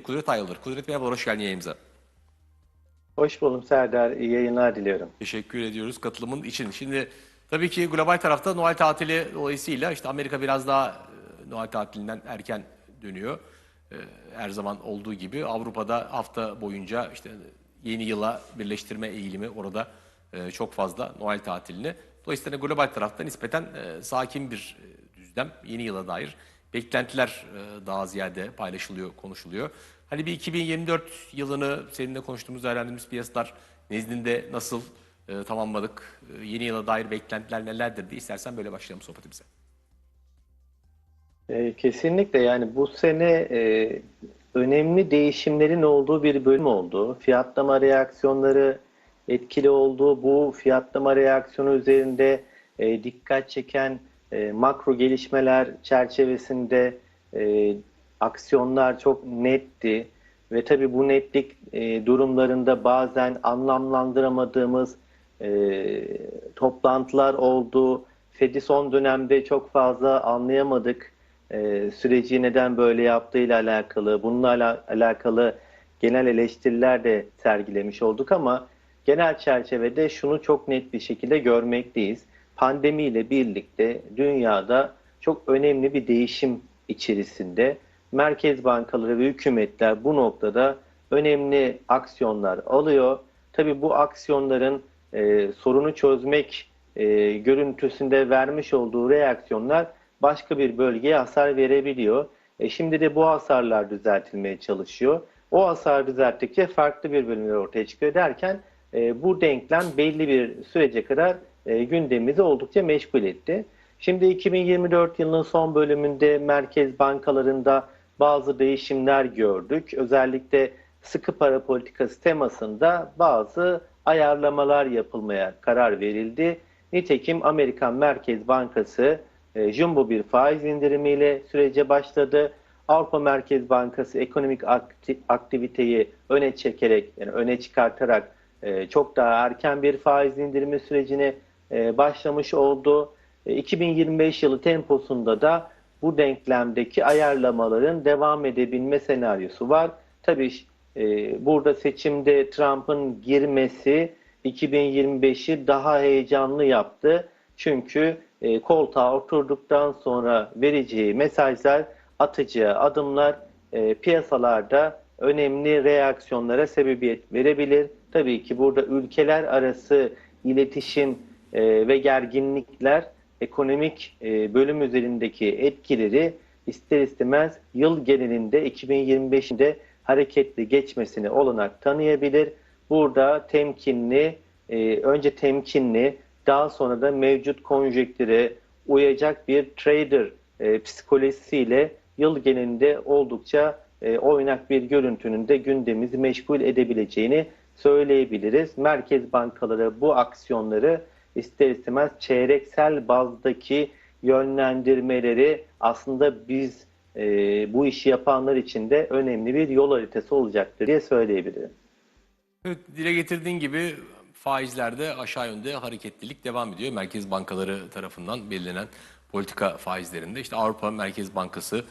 Kudret Ayılır. Kudret merhabalar, hoş geldin yayınımıza. Hoş buldum Serdar. İyi yayınlar diliyorum. Teşekkür ediyoruz katılımın için. Şimdi tabii ki global tarafta Noel tatili dolayısıyla işte Amerika biraz daha e, Noel tatilinden erken dönüyor. E, Her zaman olduğu gibi Avrupa'da hafta boyunca işte yeni yıla birleştirme eğilimi orada e, çok fazla Noel tatilini. Dolayısıyla global tarafta nispeten sakin bir düzlem yeni yıla dair beklentiler e, daha ziyade paylaşılıyor, konuşuluyor. Hani bir 2024 yılını seninle konuştuğumuz, değerlendirdiğimiz piyasalar nezdinde nasıl e, tamamladık? E, yeni yıla dair beklentiler nelerdir diye istersen böyle başlayalım sohbetimize. Ee, kesinlikle yani bu sene e, önemli değişimlerin olduğu bir bölüm oldu. Fiyatlama reaksiyonları etkili oldu. Bu fiyatlama reaksiyonu üzerinde e, dikkat çeken e, makro gelişmeler çerçevesinde e, aksiyonlar çok netti. Ve tabii bu netlik e, durumlarında bazen anlamlandıramadığımız e, toplantılar oldu. Fed'i son dönemde çok fazla anlayamadık. E, süreci neden böyle yaptığıyla alakalı, bununla ala- alakalı genel eleştiriler de sergilemiş olduk ama genel çerçevede şunu çok net bir şekilde görmekteyiz. Pandemiyle birlikte dünyada çok önemli bir değişim içerisinde merkez bankaları ve hükümetler bu noktada önemli aksiyonlar alıyor. Tabii bu aksiyonların e, sorunu çözmek e, görüntüsünde vermiş olduğu reaksiyonlar başka bir bölgeye hasar verebiliyor. E, şimdi de bu hasarlar düzeltilmeye çalışıyor. O hasar düzelttikçe farklı bir bölümler ortaya çıkıyor derken e, bu denklem belli bir sürece kadar e, gündemimizi oldukça meşgul etti. Şimdi 2024 yılının son bölümünde merkez bankalarında bazı değişimler gördük. Özellikle sıkı para politikası temasında bazı ayarlamalar yapılmaya karar verildi. Nitekim Amerikan Merkez Bankası e, jumbo bir faiz indirimiyle sürece başladı. Avrupa Merkez Bankası ekonomik akti- aktiviteyi öne çekerek yani öne çıkartarak e, çok daha erken bir faiz indirimi sürecine e, başlamış oldu. E, 2025 yılı temposunda da bu denklemdeki ayarlamaların devam edebilme senaryosu var. Tabii e, burada seçimde Trump'ın girmesi 2025'i daha heyecanlı yaptı. Çünkü e, koltuğa oturduktan sonra vereceği mesajlar, atacağı adımlar e, piyasalarda önemli reaksiyonlara sebebiyet verebilir. Tabii ki burada ülkeler arası iletişim e, ve gerginlikler ekonomik e, bölüm üzerindeki etkileri ister istemez yıl genelinde 2025'de hareketli geçmesine olanak tanıyabilir. Burada temkinli, e, önce temkinli, daha sonra da mevcut konjektüre uyacak bir trader e, psikolojisiyle yıl genelinde oldukça e, oynak bir görüntünün de gündemimizi meşgul edebileceğini söyleyebiliriz. Merkez bankaları bu aksiyonları ister istemez çeyreksel bazdaki yönlendirmeleri aslında biz e, bu işi yapanlar için de önemli bir yol haritası olacaktır diye söyleyebilirim. Evet, dile getirdiğin gibi faizlerde aşağı yönde hareketlilik devam ediyor. Merkez bankaları tarafından belirlenen politika faizlerinde. İşte Avrupa Merkez Bankası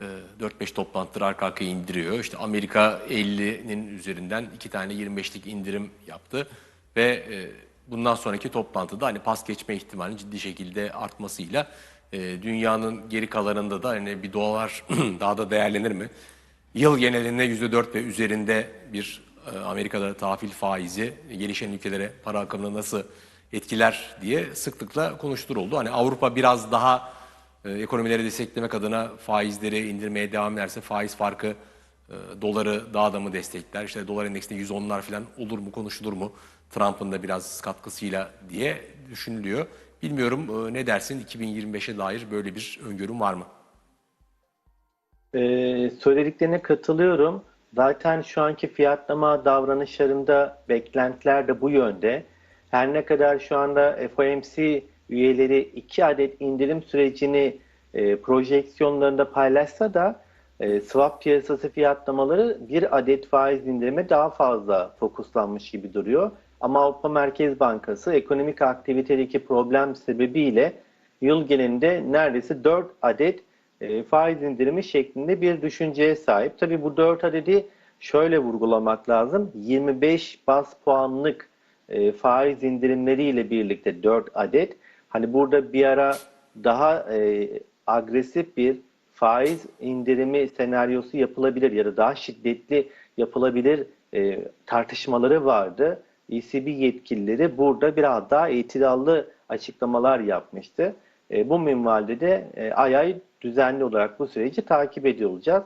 e, 4-5 toplantıları arka arkaya indiriyor. İşte Amerika 50'nin üzerinden iki tane 25'lik indirim yaptı. Ve e, bundan sonraki toplantıda hani pas geçme ihtimalinin ciddi şekilde artmasıyla e, dünyanın geri kalanında da hani bir dolar daha da değerlenir mi? Yıl genelinde %4 ve üzerinde bir e, Amerika'da tahvil faizi gelişen ülkelere para akımını nasıl etkiler diye sıklıkla konuşturuldu. Hani Avrupa biraz daha e, ekonomileri desteklemek adına faizleri indirmeye devam ederse faiz farkı e, doları daha da mı destekler? İşte dolar endeksinde 110'lar falan olur mu konuşulur mu? Trump'ın da biraz katkısıyla diye düşünülüyor. Bilmiyorum e, ne dersin 2025'e dair böyle bir öngörüm var mı? Ee, söylediklerine katılıyorum. Zaten şu anki fiyatlama davranışlarında beklentiler de bu yönde. Her ne kadar şu anda FOMC üyeleri iki adet indirim sürecini e, projeksiyonlarında paylaşsa da e, swap piyasası fiyatlamaları bir adet faiz indirime daha fazla fokuslanmış gibi duruyor. Ama Avrupa Merkez Bankası ekonomik aktivitedeki problem sebebiyle yıl genelinde neredeyse 4 adet e, faiz indirimi şeklinde bir düşünceye sahip. Tabii bu 4 adedi şöyle vurgulamak lazım. 25 bas puanlık e, faiz indirimleriyle birlikte 4 adet. Hani burada bir ara daha e, agresif bir faiz indirimi senaryosu yapılabilir ya da daha şiddetli yapılabilir e, tartışmaları vardı. ECB yetkilileri burada biraz daha itidallı açıklamalar yapmıştı. E, bu minvalde de e, ay ay düzenli olarak bu süreci takip ediyor olacağız.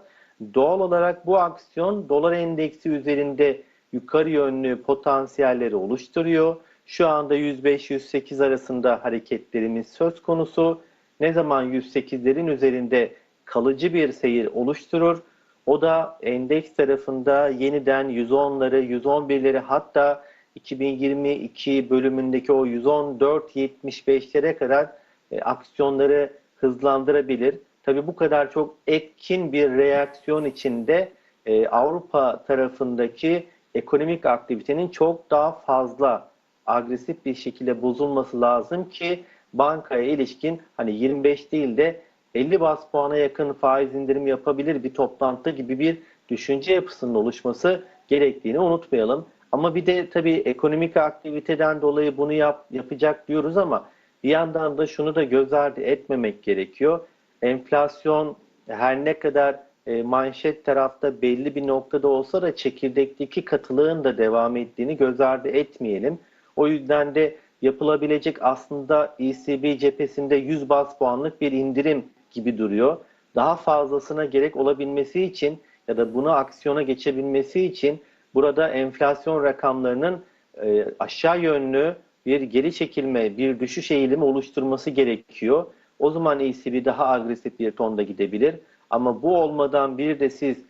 Doğal olarak bu aksiyon dolar endeksi üzerinde yukarı yönlü potansiyelleri oluşturuyor. Şu anda 105-108 arasında hareketlerimiz söz konusu. Ne zaman 108'lerin üzerinde kalıcı bir seyir oluşturur. O da endeks tarafında yeniden 110'ları, 111'leri hatta 2022 bölümündeki o 114-75'lere kadar e, aksiyonları hızlandırabilir. Tabi bu kadar çok etkin bir reaksiyon içinde e, Avrupa tarafındaki ekonomik aktivitenin çok daha fazla agresif bir şekilde bozulması lazım ki bankaya ilişkin hani 25 değil de 50 bas puana yakın faiz indirim yapabilir bir toplantı gibi bir düşünce yapısının oluşması gerektiğini unutmayalım. Ama bir de tabii ekonomik aktiviteden dolayı bunu yap, yapacak diyoruz ama bir yandan da şunu da göz ardı etmemek gerekiyor. Enflasyon her ne kadar e, manşet tarafta belli bir noktada olsa da çekirdekteki katılığın da devam ettiğini göz ardı etmeyelim. O yüzden de yapılabilecek aslında ECB cephesinde 100 bas puanlık bir indirim gibi duruyor. Daha fazlasına gerek olabilmesi için ya da bunu aksiyona geçebilmesi için burada enflasyon rakamlarının e, aşağı yönlü bir geri çekilme, bir düşüş eğilimi oluşturması gerekiyor. O zaman ECB daha agresif bir tonda gidebilir. Ama bu olmadan bir de siz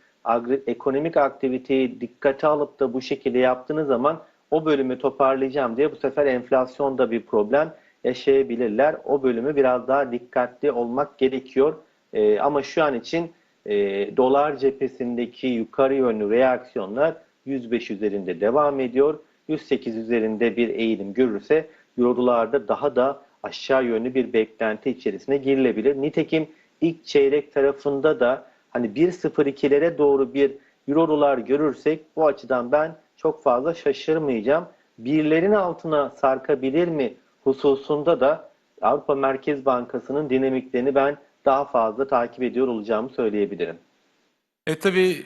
ekonomik aktiviteyi dikkate alıp da bu şekilde yaptığınız zaman o bölümü toparlayacağım diye bu sefer enflasyonda bir problem yaşayabilirler. O bölümü biraz daha dikkatli olmak gerekiyor. E, ama şu an için e, dolar cephesindeki yukarı yönlü reaksiyonlar 105 üzerinde devam ediyor. 108 üzerinde bir eğilim görürse Euro'larda daha da aşağı yönlü bir beklenti içerisine girilebilir. Nitekim ilk çeyrek tarafında da hani 1.02'lere doğru bir Euro'lar görürsek bu açıdan ben çok fazla şaşırmayacağım. Birlerin altına sarkabilir mi hususunda da Avrupa Merkez Bankası'nın dinamiklerini ben daha fazla takip ediyor olacağımı söyleyebilirim. Evet tabii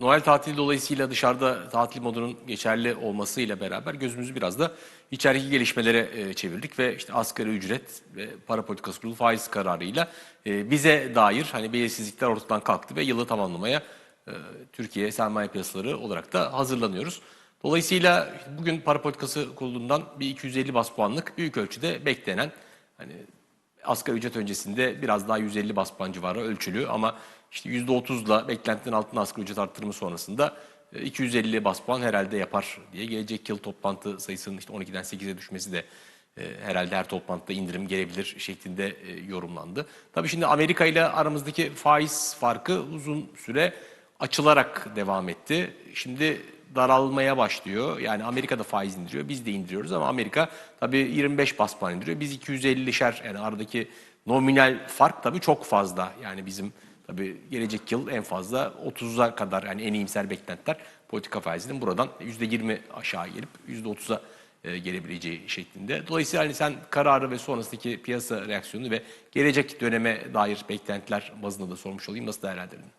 Noel tatili dolayısıyla dışarıda tatil modunun geçerli olmasıyla beraber gözümüzü biraz da içerideki gelişmelere e, çevirdik ve işte asgari ücret ve para politikası kurulu faiz kararıyla e, bize dair hani belirsizlikler ortadan kalktı ve yılı tamamlamaya e, Türkiye sermaye piyasaları olarak da hazırlanıyoruz. Dolayısıyla bugün para politikası kurulundan bir 250 bas puanlık büyük ölçüde beklenen hani asgari ücret öncesinde biraz daha 150 bas puan civarı ölçülü ama işte %30'la beklentinin altında asgari ücret arttırımı sonrasında 250 e, bas puan herhalde yapar diye gelecek yıl toplantı sayısının işte 12'den 8'e düşmesi de e, herhalde her toplantıda indirim gelebilir şeklinde e, yorumlandı. Tabii şimdi Amerika ile aramızdaki faiz farkı uzun süre açılarak devam etti. Şimdi daralmaya başlıyor. Yani Amerika da faiz indiriyor, biz de indiriyoruz ama Amerika tabii 25 bas puan indiriyor. Biz 250'şer yani aradaki nominal fark tabii çok fazla. Yani bizim tabii gelecek yıl en fazla 30'a kadar yani en iyimser beklentiler politika faizinin buradan %20 aşağı gelip %30'a e, gelebileceği şeklinde. Dolayısıyla hani sen kararı ve sonrasındaki piyasa reaksiyonu ve gelecek döneme dair beklentiler bazında da sormuş olayım. Nasıl değerlendirdin?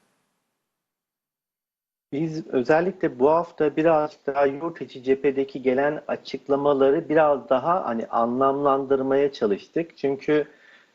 Biz özellikle bu hafta biraz daha yurt içi cephedeki gelen açıklamaları biraz daha hani anlamlandırmaya çalıştık. Çünkü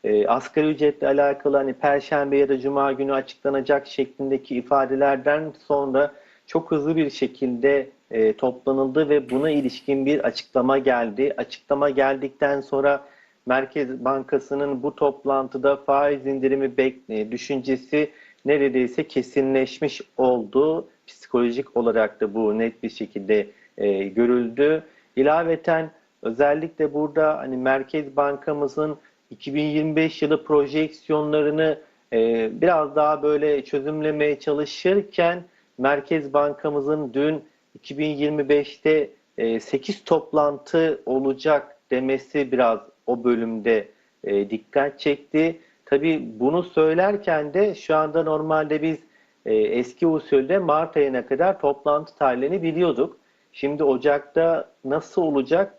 e, asgari ücretle alakalı hani perşembe ya da cuma günü açıklanacak şeklindeki ifadelerden sonra çok hızlı bir şekilde e, toplanıldı ve buna ilişkin bir açıklama geldi. Açıklama geldikten sonra Merkez Bankası'nın bu toplantıda faiz indirimi bekle düşüncesi neredeyse kesinleşmiş oldu. Psikolojik olarak da bu net bir şekilde e, görüldü. İlaveten özellikle burada hani Merkez Bankamızın 2025 yılı projeksiyonlarını e, biraz daha böyle çözümlemeye çalışırken Merkez Bankamızın dün 2025'te e, 8 toplantı olacak demesi biraz o bölümde e, dikkat çekti. Tabii bunu söylerken de şu anda normalde biz e, eski usulde Mart ayına kadar toplantı tarihlerini biliyorduk. Şimdi Ocak'ta nasıl olacak,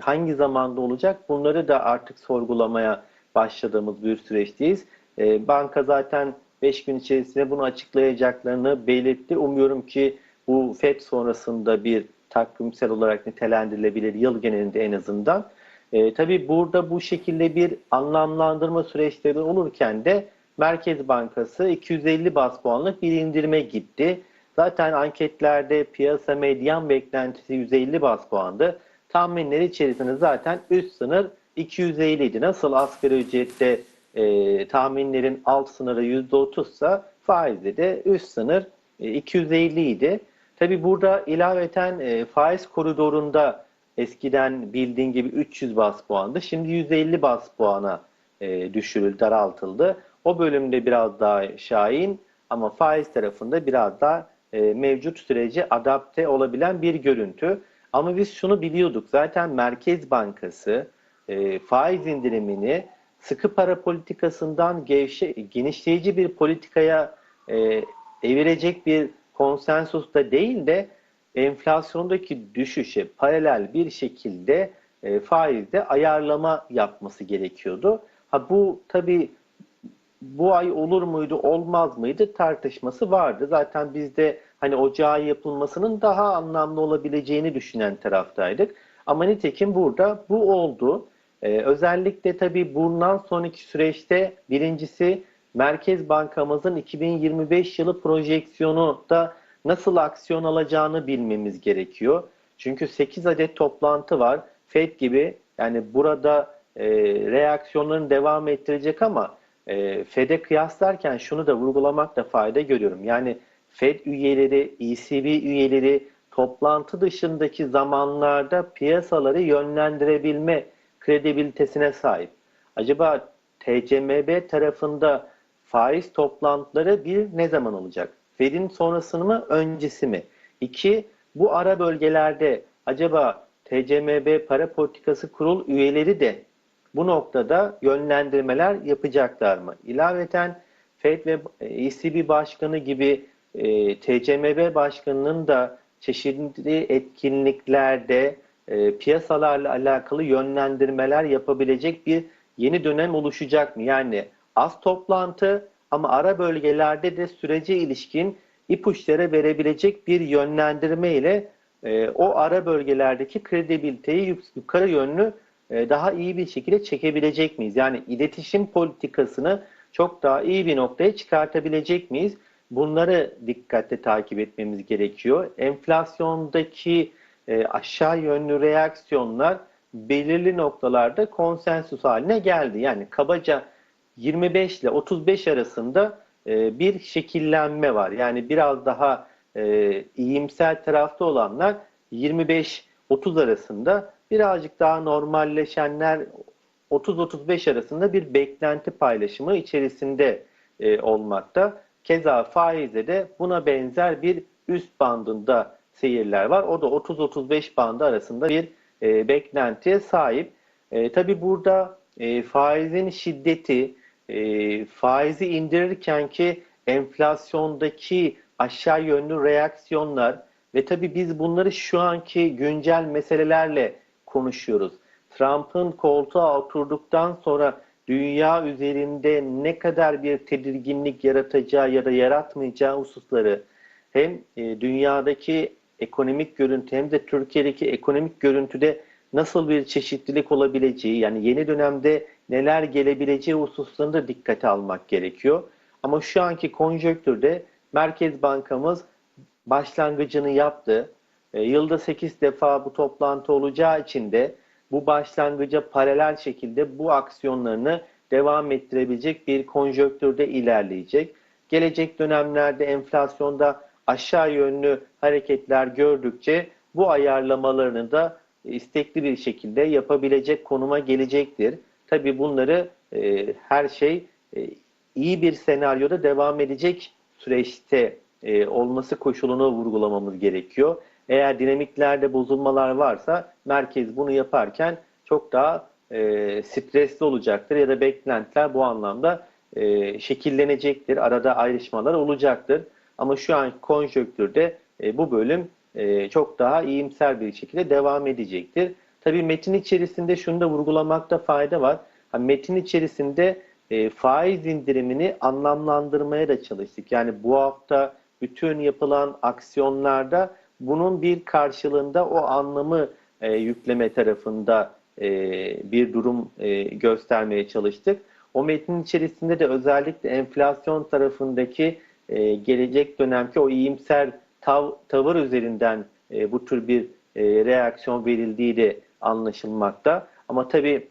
hangi zamanda olacak bunları da artık sorgulamaya başladığımız bir süreçteyiz. E, banka zaten 5 gün içerisinde bunu açıklayacaklarını belirtti. Umuyorum ki bu FED sonrasında bir takvimsel olarak nitelendirilebilir yıl genelinde en azından. E, tabii burada bu şekilde bir anlamlandırma süreçleri olurken de Merkez Bankası 250 bas puanlık bir indirime gitti. Zaten anketlerde piyasa medyan beklentisi 150 bas puandı. Tahminler içerisinde zaten üst sınır 250 idi. Nasıl asgari ücrette e, tahminlerin alt sınırı %30 ise faizde de üst sınır e, 250 idi. Tabi burada ilaveten e, faiz koridorunda eskiden bildiğin gibi 300 bas puandı. Şimdi 150 bas puana e, düşürüldü, daraltıldı. O bölümde biraz daha şahin ama faiz tarafında biraz daha e, mevcut sürece adapte olabilen bir görüntü. Ama biz şunu biliyorduk. Zaten Merkez Bankası e, faiz indirimini sıkı para politikasından gevşe, genişleyici bir politikaya e, evirecek bir konsensusta değil de enflasyondaki düşüşe paralel bir şekilde e, faizde ayarlama yapması gerekiyordu. Ha bu tabii bu ay olur muydu, olmaz mıydı tartışması vardı. Zaten biz de hani ocağı yapılmasının daha anlamlı olabileceğini düşünen taraftaydık. Ama nitekim burada bu oldu. Ee, özellikle tabii bundan sonraki süreçte birincisi Merkez Bankamızın 2025 yılı projeksiyonu da nasıl aksiyon alacağını bilmemiz gerekiyor. Çünkü 8 adet toplantı var. FED gibi yani burada e, reaksiyonlarını devam ettirecek ama e, FED'e kıyaslarken şunu da vurgulamakta fayda görüyorum. Yani FED üyeleri, ECB üyeleri toplantı dışındaki zamanlarda piyasaları yönlendirebilme kredibilitesine sahip. Acaba TCMB tarafında faiz toplantıları bir ne zaman olacak? Fed'in sonrasını mı öncesi mi? İki, bu ara bölgelerde acaba TCMB para politikası kurul üyeleri de bu noktada yönlendirmeler yapacaklar mı? İlaveten FED ve ECB Başkanı gibi e, TCMB Başkanı'nın da çeşitli etkinliklerde e, piyasalarla alakalı yönlendirmeler yapabilecek bir yeni dönem oluşacak mı? Yani az toplantı ama ara bölgelerde de sürece ilişkin ipuçları verebilecek bir yönlendirme ile e, o ara bölgelerdeki kredibiliteyi yuk- yukarı yönlü daha iyi bir şekilde çekebilecek miyiz? Yani iletişim politikasını çok daha iyi bir noktaya çıkartabilecek miyiz? Bunları dikkatle takip etmemiz gerekiyor. Enflasyondaki e, aşağı yönlü reaksiyonlar belirli noktalarda konsensus haline geldi. Yani kabaca 25 ile 35 arasında e, bir şekillenme var. Yani biraz daha e, iyimser tarafta olanlar 25-30 arasında birazcık daha normalleşenler 30-35 arasında bir beklenti paylaşımı içerisinde e, olmakta. Keza faizde de buna benzer bir üst bandında seyirler var. O da 30-35 bandı arasında bir e, beklentiye sahip. E, Tabi burada e, faizin şiddeti, e, faizi indirirken ki enflasyondaki aşağı yönlü reaksiyonlar ve tabi biz bunları şu anki güncel meselelerle konuşuyoruz. Trump'ın koltuğa oturduktan sonra dünya üzerinde ne kadar bir tedirginlik yaratacağı ya da yaratmayacağı hususları hem e, dünyadaki ekonomik görüntü hem de Türkiye'deki ekonomik görüntüde nasıl bir çeşitlilik olabileceği yani yeni dönemde neler gelebileceği hususlarında dikkate almak gerekiyor. Ama şu anki konjonktürde Merkez Bankamız başlangıcını yaptı. E, yılda 8 defa bu toplantı olacağı için de bu başlangıca paralel şekilde bu aksiyonlarını devam ettirebilecek bir konjonktürde ilerleyecek. Gelecek dönemlerde enflasyonda aşağı yönlü hareketler gördükçe bu ayarlamalarını da istekli bir şekilde yapabilecek konuma gelecektir. Tabii bunları e, her şey e, iyi bir senaryoda devam edecek süreçte e, olması koşulunu vurgulamamız gerekiyor. Eğer dinamiklerde bozulmalar varsa merkez bunu yaparken çok daha e, stresli olacaktır ya da beklentiler bu anlamda e, şekillenecektir. Arada ayrışmalar olacaktır. Ama şu an konjonktürde e, bu bölüm e, çok daha iyimser bir şekilde devam edecektir. Tabii metin içerisinde şunu da vurgulamakta fayda var. Hani metin içerisinde e, faiz indirimini anlamlandırmaya da çalıştık. Yani bu hafta bütün yapılan aksiyonlarda bunun bir karşılığında o anlamı e, yükleme tarafında e, bir durum e, göstermeye çalıştık. O metnin içerisinde de özellikle enflasyon tarafındaki e, gelecek dönemki o iyimser tav- tavır üzerinden e, bu tür bir e, reaksiyon verildiği de anlaşılmakta. Ama tabii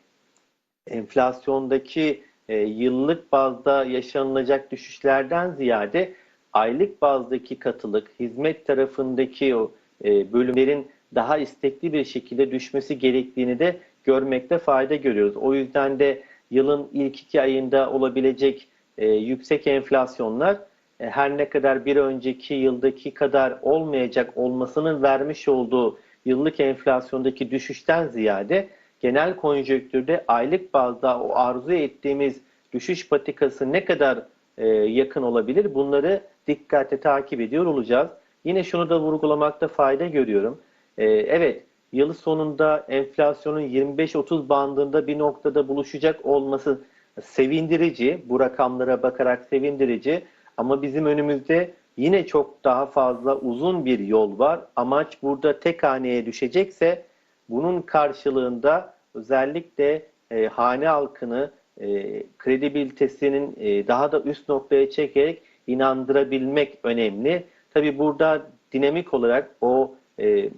enflasyondaki e, yıllık bazda yaşanılacak düşüşlerden ziyade aylık bazdaki katılık, hizmet tarafındaki o e, bölümlerin daha istekli bir şekilde düşmesi gerektiğini de görmekte fayda görüyoruz. O yüzden de yılın ilk iki ayında olabilecek e, yüksek enflasyonlar e, her ne kadar bir önceki yıldaki kadar olmayacak olmasının vermiş olduğu yıllık enflasyondaki düşüşten ziyade genel konjonktürde aylık bazda o arzu ettiğimiz düşüş patikası ne kadar yakın olabilir bunları dikkatle takip ediyor olacağız. Yine şunu da vurgulamakta fayda görüyorum. E, evet yıl sonunda enflasyonun 25-30 bandında bir noktada buluşacak olması sevindirici. Bu rakamlara bakarak sevindirici. Ama bizim önümüzde yine çok daha fazla uzun bir yol var. Amaç burada tek haneye düşecekse bunun karşılığında özellikle e, hane halkını e, kredibilitesinin e, daha da üst noktaya çekerek inandırabilmek önemli. Tabi burada dinamik olarak o e,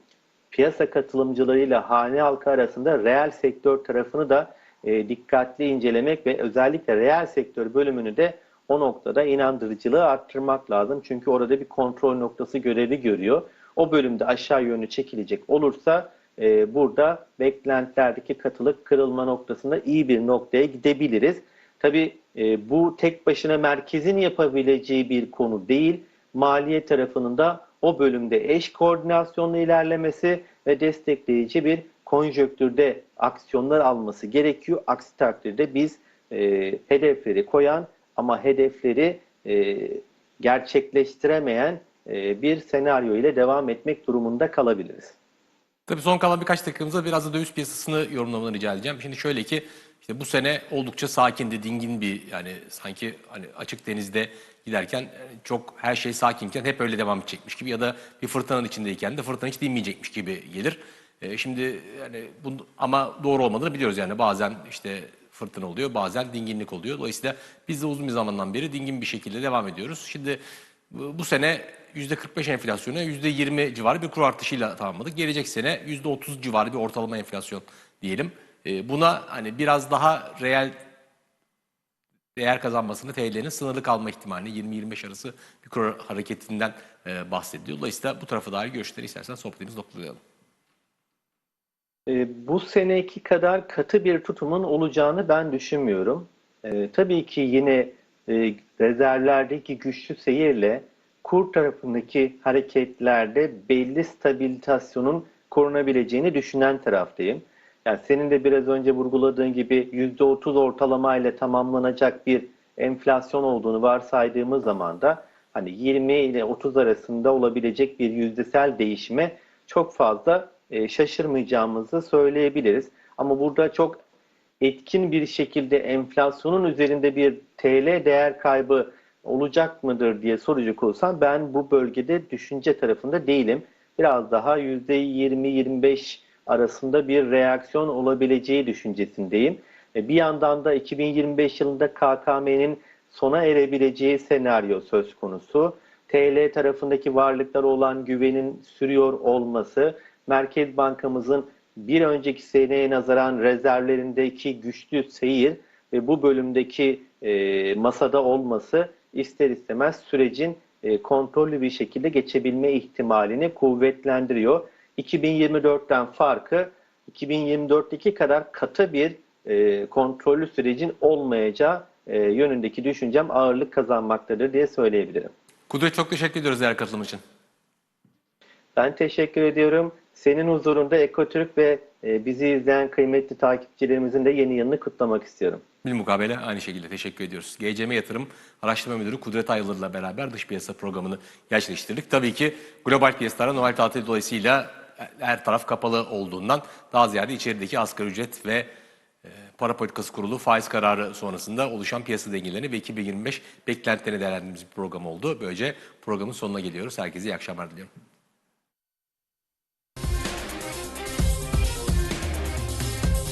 piyasa katılımcılarıyla hane halkı arasında reel sektör tarafını da e, dikkatli incelemek ve özellikle reel sektör bölümünü de o noktada inandırıcılığı arttırmak lazım. Çünkü orada bir kontrol noktası görevi görüyor. O bölümde aşağı yönlü çekilecek olursa e, burada beklentilerdeki katılık kırılma noktasında iyi bir noktaya gidebiliriz. Tabii e, bu tek başına merkezin yapabileceği bir konu değil. Maliye tarafının da o bölümde eş koordinasyonla ilerlemesi ve destekleyici bir konjöktürde aksiyonlar alması gerekiyor. Aksi takdirde biz e, hedefleri koyan ama hedefleri e, gerçekleştiremeyen e, bir senaryo ile devam etmek durumunda kalabiliriz. Tabii son kalan birkaç dakikamızda biraz da döviz piyasasını yorumlamanı rica edeceğim. Şimdi şöyle ki işte bu sene oldukça sakindi, dingin bir yani sanki hani açık denizde giderken e, çok her şey sakinken hep öyle devam edecekmiş gibi ya da bir fırtınanın içindeyken de fırtına hiç dinmeyecekmiş gibi gelir. E, şimdi yani bu, ama doğru olmadığını biliyoruz yani bazen işte fırtına oluyor bazen dinginlik oluyor. Dolayısıyla biz de uzun bir zamandan beri dingin bir şekilde devam ediyoruz. Şimdi bu sene %45 enflasyonu %20 civarı bir kur artışıyla tamamladık. Gelecek sene %30 civarı bir ortalama enflasyon diyelim. Ee, Buna hani biraz daha reel değer kazanmasını TL'nin sınırlı kalma ihtimali 20-25 arası kur hareketinden e, bahsediyor. Dolayısıyla bu tarafa dair görüşleri istersen sohbetimizi noktalayalım. E, bu seneki kadar katı bir tutumun olacağını ben düşünmüyorum. E, tabii ki yine e, rezervlerdeki güçlü seyirle kur tarafındaki hareketlerde belli stabilizasyonun korunabileceğini düşünen taraftayım. Yani senin de biraz önce vurguladığın gibi %30 ortalama ile tamamlanacak bir enflasyon olduğunu varsaydığımız zaman da hani 20 ile 30 arasında olabilecek bir yüzdesel değişime çok fazla e, şaşırmayacağımızı söyleyebiliriz. Ama burada çok etkin bir şekilde enflasyonun üzerinde bir TL değer kaybı olacak mıdır diye soracak olsam ben bu bölgede düşünce tarafında değilim. Biraz daha %20-25 arasında bir reaksiyon olabileceği düşüncesindeyim. Bir yandan da 2025 yılında KKM'nin sona erebileceği senaryo söz konusu. TL tarafındaki varlıklara olan güvenin sürüyor olması, Merkez Bankamızın bir önceki seneye nazaran rezervlerindeki güçlü seyir ve bu bölümdeki e, masada olması ister istemez sürecin e, kontrollü bir şekilde geçebilme ihtimalini kuvvetlendiriyor. 2024'ten farkı 2024'teki kadar katı bir e, kontrollü sürecin olmayacağı e, yönündeki düşüncem ağırlık kazanmaktadır diye söyleyebilirim. Kudret çok teşekkür ediyoruz değer katılım için. Ben teşekkür ediyorum. senin huzurunda Ekotürk ve e, bizi izleyen kıymetli takipçilerimizin de yeni yılını kutlamak istiyorum. Bilmukabele aynı şekilde teşekkür ediyoruz. GCM Yatırım Araştırma Müdürü Kudret Ayılır'la beraber dış piyasa programını gerçekleştirdik. Tabii ki global piyasalara Noel tatili dolayısıyla her taraf kapalı olduğundan daha ziyade içerideki asgari ücret ve e, para politikası kurulu faiz kararı sonrasında oluşan piyasa dengelerini ve 2025 beklentilerini değerlendirdiğimiz bir program oldu. Böylece programın sonuna geliyoruz. Herkese iyi akşamlar diliyorum.